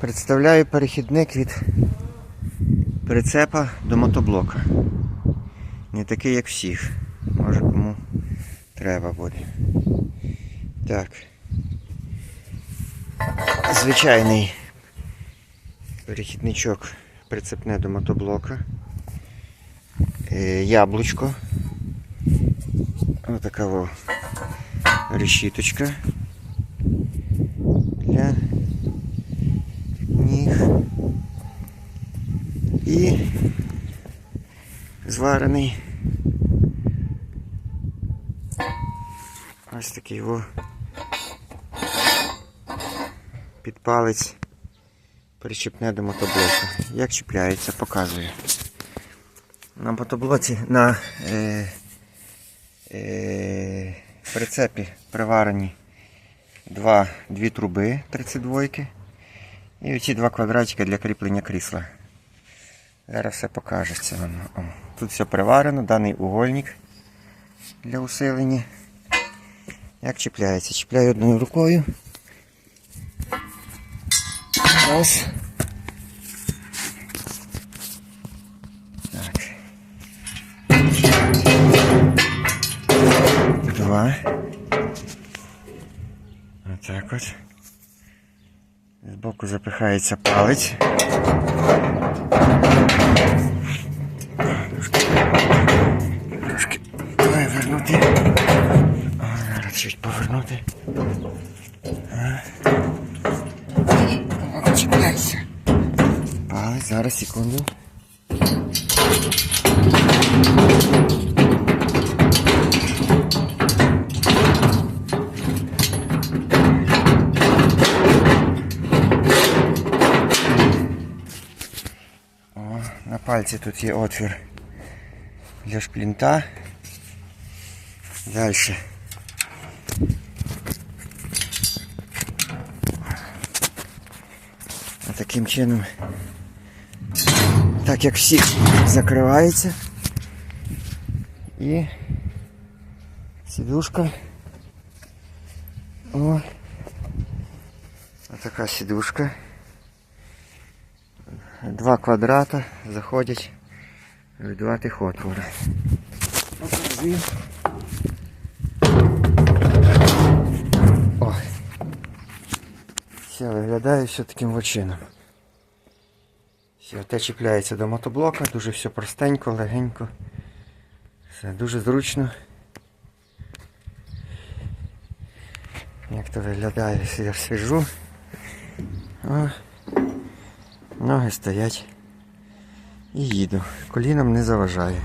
Представляю перехідник від прицепа до мотоблока. Не такий, як всіх. Може кому треба буде. Так. Звичайний перехідничок прицепне до мотоблока. Е, яблучко. Отака решіточка для ніг. І зварений ось такий о підпалець причепне до мотоблока. Як чіпляється, показую. На мотоблоці на е, е, прицепі приварені два, дві труби 32 і оці два квадратики для кріплення крісла. Зараз все покажеться вам. О, Тут все приварено, даний угольник для усилення. Як чіпляється? Чіпляю одною рукою. Раз. Так. Два. Отак от. Збоку запихається палець. Трошки, трошки вивернути. А, Зараз чуть повернути. Чіпляйся. Палець, зараз секунду. О, на пальці тут є отвір для шплінта. Далі. А таким чином, так як всі закривається. І сідушка. О. Отака сідушка. Два квадрата заходять в два тих. Показую. О. Все, виглядає все таким чином. Все, те чіпляється до мотоблока, дуже все простенько, легенько. Все дуже зручно. Як то виглядає, я сижу. О. Ноги стоять. І їду. Коліном не заважає.